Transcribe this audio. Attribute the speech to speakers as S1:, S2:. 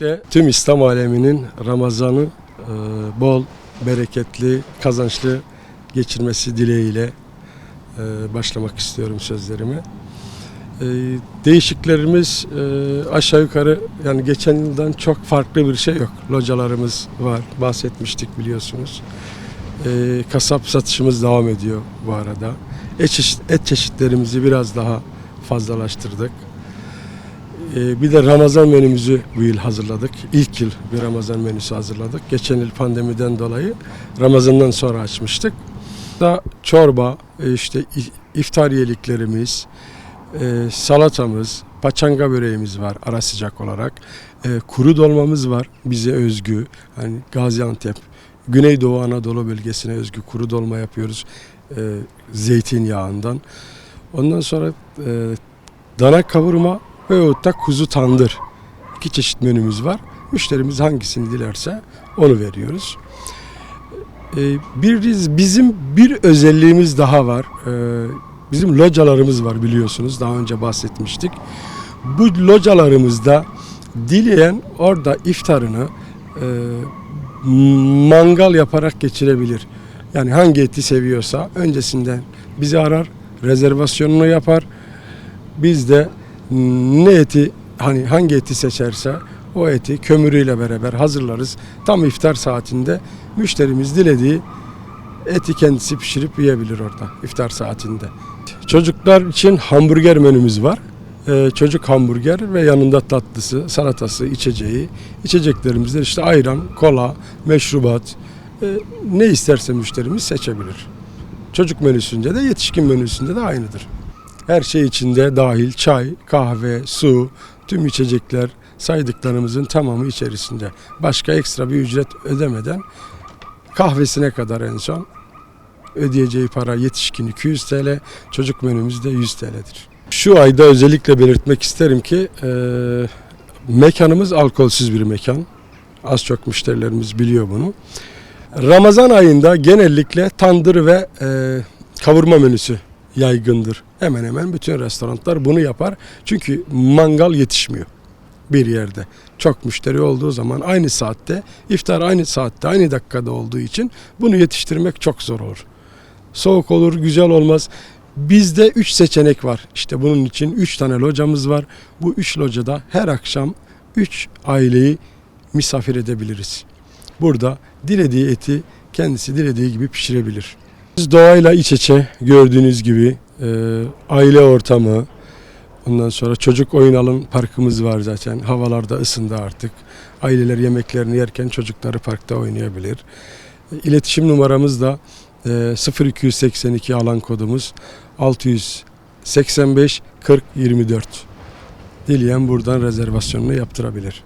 S1: Öncelikle tüm İslam aleminin Ramazan'ı e, bol, bereketli, kazançlı geçirmesi dileğiyle e, başlamak istiyorum sözlerime. E, Değişiklerimiz e, aşağı yukarı yani geçen yıldan çok farklı bir şey yok. Localarımız var, bahsetmiştik biliyorsunuz. E, Kasap satışımız devam ediyor bu arada. Et, çeşit, et çeşitlerimizi biraz daha fazlalaştırdık. Ee, Bir de Ramazan menümüzü bu yıl hazırladık. İlk yıl bir Ramazan menüsü hazırladık. Geçen yıl pandemiden dolayı Ramazan'dan sonra açmıştık. Da çorba, e, işte i- iftariyeliklerimiz, e, salatamız, paçanga böreğimiz var ara sıcak olarak. E, Kuru dolmamız var bize özgü. Hani Gaziantep, Güneydoğu Anadolu bölgesine özgü kuru dolma yapıyoruz. E, Zeytinyağından. Ondan sonra e, dana kavurma veyahut da kuzu tandır. İki çeşit menümüz var. Müşterimiz hangisini dilerse onu veriyoruz. Ee, bir bizim bir özelliğimiz daha var. Ee, bizim localarımız var biliyorsunuz. Daha önce bahsetmiştik. Bu localarımızda dileyen orada iftarını e, mangal yaparak geçirebilir. Yani hangi eti seviyorsa öncesinden bizi arar, rezervasyonunu yapar. Biz de ne eti hani hangi eti seçerse o eti kömürüyle beraber hazırlarız. Tam iftar saatinde müşterimiz dilediği eti kendisi pişirip yiyebilir orada iftar saatinde. Çocuklar için hamburger menümüz var. Ee, çocuk hamburger ve yanında tatlısı, salatası, içeceği. İçeceklerimizde işte ayran, kola, meşrubat e, ne isterse müşterimiz seçebilir. Çocuk menüsünde de yetişkin menüsünde de aynıdır. Her şey içinde dahil çay, kahve, su, tüm içecekler saydıklarımızın tamamı içerisinde. Başka ekstra bir ücret ödemeden kahvesine kadar en son ödeyeceği para yetişkin 200 TL, çocuk menümüz de 100 TL'dir. Şu ayda özellikle belirtmek isterim ki e, mekanımız alkolsüz bir mekan. Az çok müşterilerimiz biliyor bunu. Ramazan ayında genellikle tandır ve e, kavurma menüsü yaygındır. Hemen hemen bütün restoranlar bunu yapar. Çünkü mangal yetişmiyor bir yerde. Çok müşteri olduğu zaman aynı saatte, iftar aynı saatte, aynı dakikada olduğu için bunu yetiştirmek çok zor olur. Soğuk olur, güzel olmaz. Bizde 3 seçenek var. İşte bunun için 3 tane locamız var. Bu 3 locada her akşam 3 aileyi misafir edebiliriz. Burada dilediği eti kendisi dilediği gibi pişirebilir. Biz doğayla iç içe gördüğünüz gibi e, aile ortamı, ondan sonra çocuk oyun alın parkımız var zaten. Havalarda ısındı artık. Aileler yemeklerini yerken çocukları parkta oynayabilir. E, İletişim numaramız da e, 0282 alan kodumuz 685 40 24. Dileyen buradan rezervasyonunu yaptırabilir.